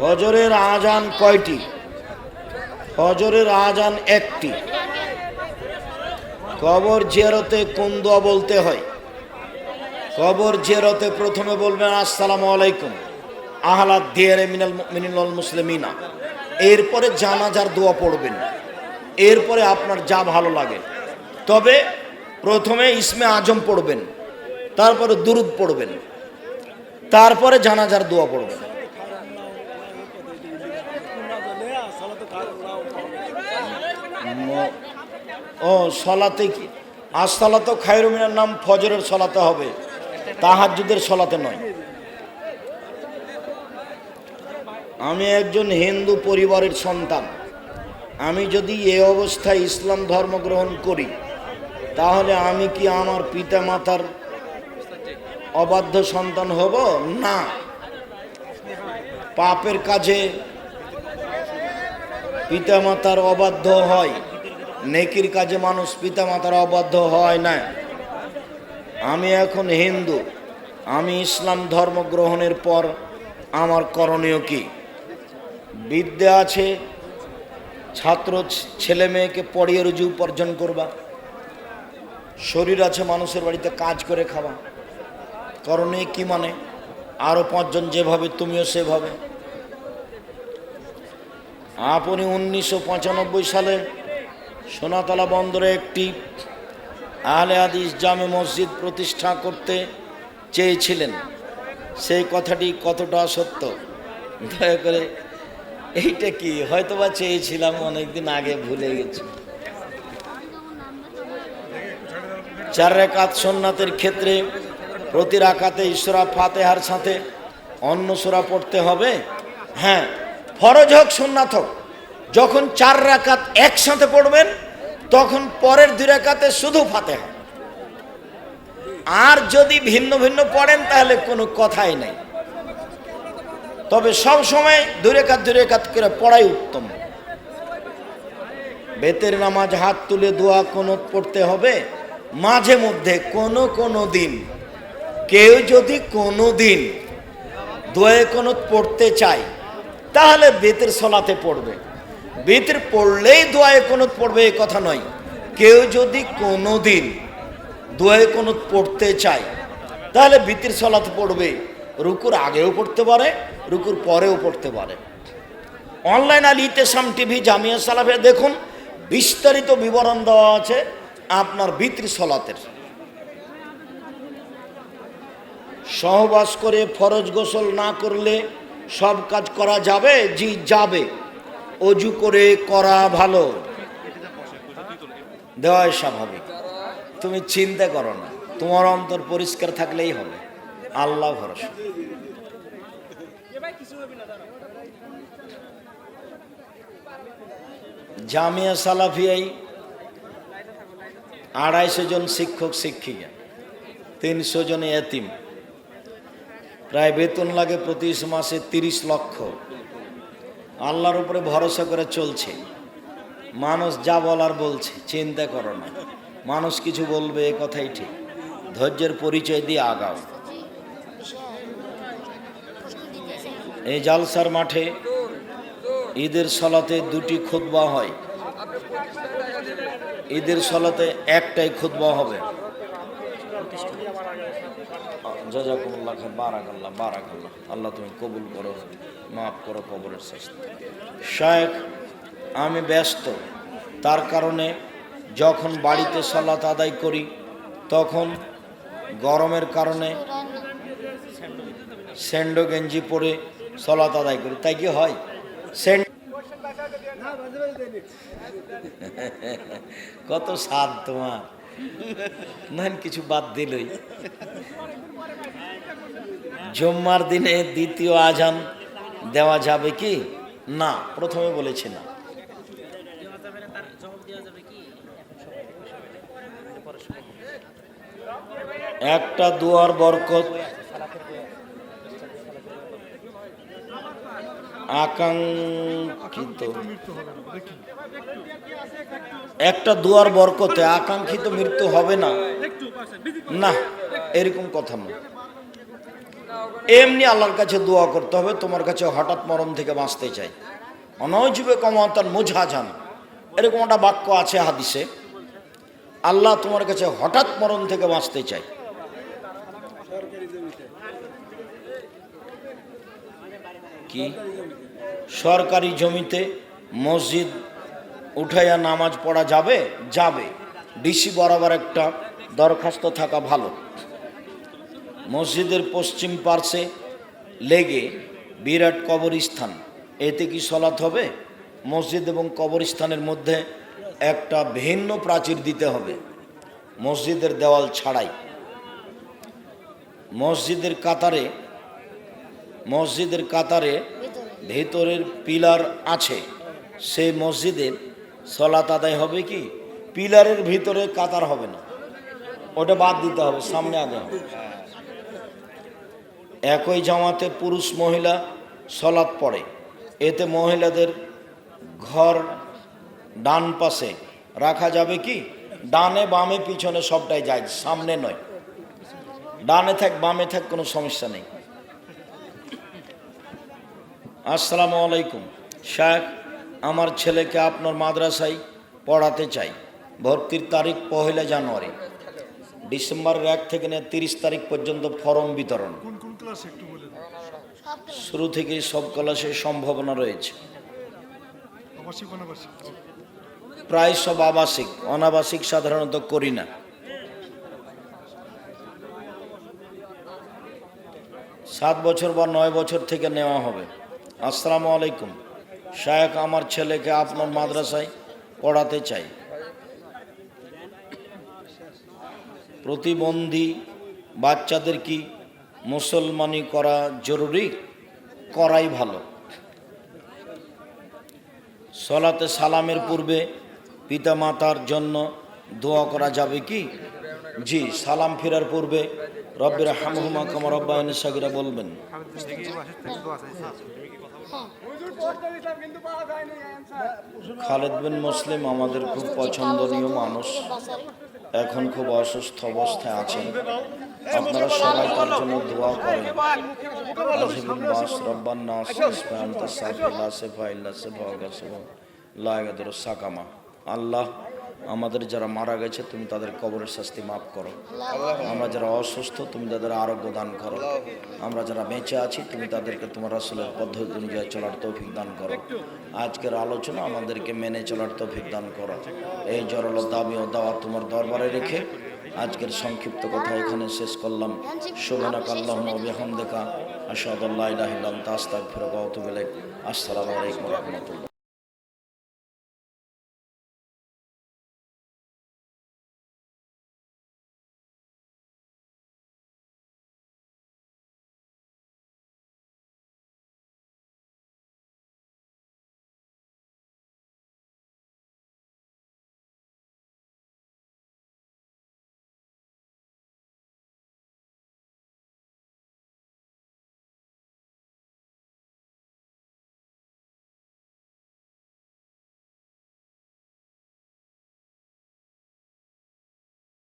ফজরের আজান কয়টি? ফজরের আজান একটি। কবর জিয়ারতে কোন দোয়া বলতে হয়? কবর জিয়ারতে প্রথমে বলবেন, আসসালামু আলাইকুম, আহলাদ দিয়ারে মিনাল মিনিল মুসলিমিনা। এরপরে জানাজার দোয়া পড়বেন। এরপরে আপনার যা ভালো লাগে। তবে প্রথমে ইসমে আজম পড়বেন, তারপরে দুরুদ পড়বেন, তারপরে জানাজার দোয়া পড়বেন। ও, সলাতে কি? আসসালা তো খায়রুমিনার নাম ফজরের সলাতে হবে। তাহাজুদের সলাতে নয়। আমি একজন হিন্দু পরিবারের সন্তান। আমি যদি এ অবস্থায় ইসলাম ধর্ম গ্রহণ করি, তাহলে আমি কি আমার পিতা মাতার অবাধ্য সন্তান হব? না। পাপের কাজে পিতামাতার অবাধ্য হয়। নেকির কাজে মানুষ পিতামাতার অবাধ্য হয় না। আমি এখন হিন্দু। আমি ইসলাম ধর্ম গ্রহণের পর আমার করণীয় কি? বিদ্যা আছে, ছাত্র ছেলে মেয়েকে পড়িয়ে রুজু উপার্জন করবা। শরীর আছে মানুষের বাড়িতে কাজ করে খাওয়া। করণীয় কি মানে? আরও পাঁচজন যেভাবে, তুমিও সেভাবে। আপনি উনিশশো পঁচানব্বই সালে সোনাতলা বন্দরে একটি আহলে হাদিস জামে মসজিদ প্রতিষ্ঠা করতে চেয়েছিলেন। সেই কথাটি কতটা সত্য? দয়া করে এইটা কি? হয়তোবা চেয়েছিলাম, অনেকদিন আগে ভুলে গেছি। চার রেখাত সোননাথের ক্ষেত্রে প্রতি রাকাতে ঈশ্বরা ফাতেহার সাথে অন্য সোরা পড়তে হবে? হ্যাঁ ফরজ হোক সোননাথ হোক, যখন চার রাকাত একসাথে পড়বেন, তখন পরের দুই রাকাতে শুধু ফাতেহা। আর যদি ভিন্ন ভিন্ন পড়েন, তাহলে কোনো কথাই নাই। তবে সব সময় দুই রেখাত দুই রেখাত করে পড়াই উত্তম। বেতের নামাজ, হাত তুলে দোয়া কোনো পড়তে হবে? মাঝে মধ্যে কোনো কোনো দিন। কেউ যদি কোনো দিন দোয়ে কোনো পড়তে চায় তাহলে বেতের সলাতে পড়বে। বেতের পড়লেই দোয়ায় কোনো পড়বে, এ কথা নয়। কেউ যদি কোনো দিন দোয়ে কোনো পড়তে চায়, তাহলে বিতির সলাতে পড়বে। রুকুর আগেও পড়তে পারে, রুকুর পরেও পড়তে পারে। অনলাইন আল ইতেসাম টিভি, জামিয়া সালাফে, দেখুন, বিস্তারিত বিবরণ দেওয়া আছে আপনার বিত্রি সলাতের। সহবাস করে ফরজ গোসল না করলে সব কাজ করা যাবে, জি, যাবে। অজু করে করা ভালো। দেওয়াই স্বাভাবিক। তুমি চিন্তা করো না, তোমার অন্তর পরিষ্কার থাকলেই হবে। আল্লাহ ভরসা। জামিয়া সালাফিয়াই আড়াইশো জন শিক্ষক, শিক্ষিকা, তিনশো জন এতিম। প্রায় বেতন লাগে প্রতি মাসে তিরিশ লক্ষ। আল্লাহর উপরে ভরসা করে চলছে। মানুষ যা বলার বলছে, চিন্তা করো না। মানুষ কিছু বলবে, এ কথাই ঠিক। ধৈর্যের পরিচয় দিয়ে আগাও। এই জালসার মাঠে ঈদের সলাতে দুটি খুতবা হয়। ঈদের সলাতে একটাই খুতবা হবে। জাজাকুমুল্লাহ খান বারাকাল্লাহ বারাকাল্লাহ। আল্লাহ তুমি কবুল করো মাফ করো কবরের শাস্তি শায়েখ আমি ব্যস্ত। তার কারণে যখন বাড়িতে সলাত আদায় করি তখন গরমের কারণে স্যান্ডো গেঞ্জি পরে সলাত আদায় করি। তাই কি হয়? স্যান্ড কত স্বাদ তোমার। না কিছু বাদ দিলই। জুম্মার দিনে দ্বিতীয় আজান দেওয়া যাবে কি? না, প্রথমে বলেছি না। একটা দুয়ার বরকত, আকাঙ্ক্ষিত। একটা দুয়ার বরকতে আকাঙ্ক্ষিত মৃত্যু হবে না। না, এরকম কথা না। এমনি আল্লাহর কাছে দোয়া করতে হবে, তোমার কাছে হঠাৎ মরণ থেকে বাঁচতে চাই। অনজীবে কমতার মুঝা যান এরকম একটা বাক্য আছে হাদিসে, আল্লাহ তোমার কাছে হঠাৎ মরণ থেকে বাঁচতে চাই। কি? সরকারি জমিতে মসজিদ উঠাইয়া নামাজ পড়া যাবে? যাবে। ডিসি বরাবর একটা দরখাস্ত থাকা ভালো। মসজিদের পশ্চিম পার্শ্বে লেগে বিরাট কবরস্থান। এতে কি সলাৎ হবে? মসজিদ এবং কবরস্থানের মধ্যে একটা ভিন্ন প্রাচীর দিতে হবে। মসজিদের দেওয়াল ছাড়াই। মসজিদের কাতারে মসজিদের কাতারে ভেতরের পিলার আছে। সেই মসজিদের সলাত আদায় হবে কি? পিলারের ভিতরে কাতার হবে না। ওটা বাদ দিতে হবে, সামনে হবে। একই জামাতে পুরুষ মহিলা সলাৎ পড়ে। এতে মহিলাদের ঘর ডান পাশে রাখা যাবে কি? ডানে বামে পিছনে সবটাই যায়, সামনে নয়। ডানে থাক, বামে থাক, কোনো সমস্যা নেই। আসসালামু আলাইকুম। শেখ আমার ছেলেকে আপনার মাদ্রাসায় পড়াতে চাই। ভর্তির তারিখ পহেলা জানুয়ারি। ডিসেম্বরের এক থেকে নিয়ে তিরিশ তারিখ পর্যন্ত ফর্ম বিতরণ। ক্লাস শুরু থেকেই সব ক্লাসের সম্ভাবনা রয়েছে। প্রায় সব আবাসিক। অনাবাসিক সাধারণত করি না। সাত বছর বা নয় বছর থেকে নেওয়া হবে। আসসালামু আলাইকুম। শায়েক আমার ছেলেকে আপনার মাদ্রাসায় পড়াতে চাই। প্রতিবন্ধী বাচ্চাদের কি মুসলমানি করা জরুরি? করাই ভালো। সলাতে সালামের পূর্বে পিতামাতার জন্য দোয়া করা যাবে কি? জি, সালাম ফেরার পূর্বে রব্বের হামহুমা কামা রব্বায়ন সাগিরা বলবেন। খালেদ বিন মুসলিম আমাদের খুব পছন্দনীয় মানুষ। এখন খুব অসুস্থ অবস্থায় আছেন। আপনারা সবাই তার জন্য দোয়া করেন। রব্বান সাকামা। আল্লাহ আমাদের যারা মারা গেছে তুমি তাদের কবরের শাস্তি মাফ করো। আমরা যারা অসুস্থ তুমি তাদের আরোগ্য দান করো। আমরা যারা বেঁচে আছি তুমি তাদেরকে তোমার আসলের পদ্ধতি অনুযায়ী চলার তৌফিক দান করো। আজকের আলোচনা আমাদেরকে মেনে চলার তৌফিক দান করো। এই জরল দাবি ও দাওয়া তোমার দরবারে রেখে আজকের সংক্ষিপ্ত কথা এখানে শেষ করলাম। শোভনা শোভনাক আল্লাহ বিহামদেকা আসাদুল্লাহ ইলাহিল্লাম তাস্তাক ফিরক আসসালামু আলাইকুম রহমতুল্লাহ।